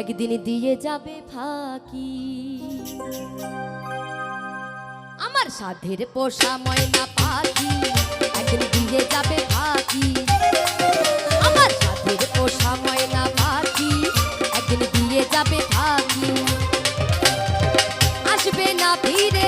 একদিন দিয়ে যাবে ফাঁকি। আমার সাধের পোষা ময়না পাখি একদিন দিয়ে যাবে ফাঁকি। আমার সাধের পোষা ময়না পাখি একদিন দিয়ে যাবে ফাঁকি। আসবে না ফিরে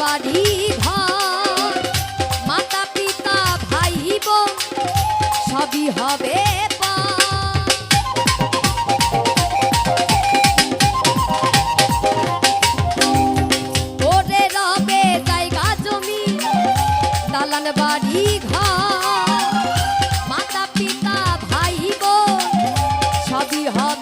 বাড়ি ঘর। মাতা পিতা ভাই বোন সবই হবে দালান বাড়ি ঘর। মাতা পিতা ভাই বোন সবই হবে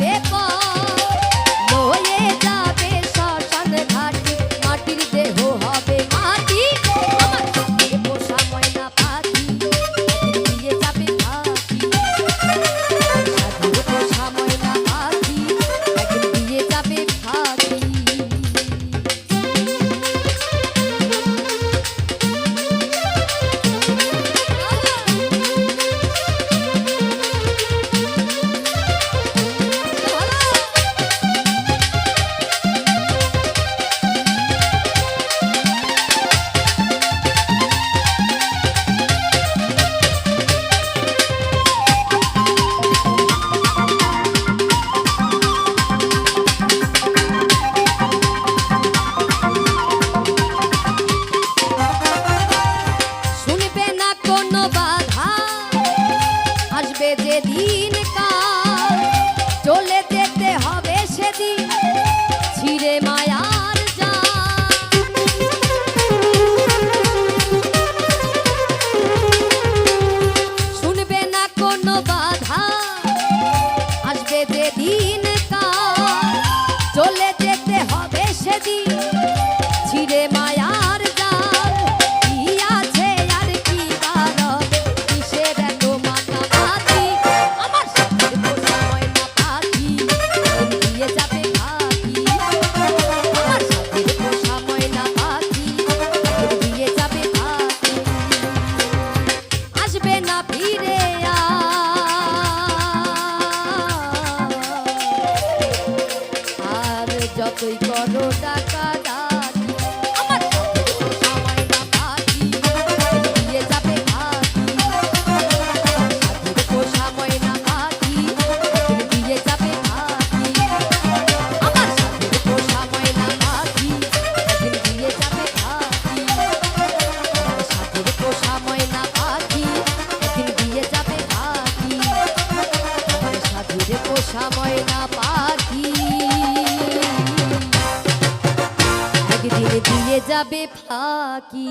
আসবে যে দিন কাল। চলে যেতে হবে সেদিন ছিঁড়ে মায়ার জাল। শুনবে না কোনো বাধা। আসবে যে দিন কাল। চলে যেতে হবে সেদিন যতই করো টাকা সময় না যাবে ফাঁকি।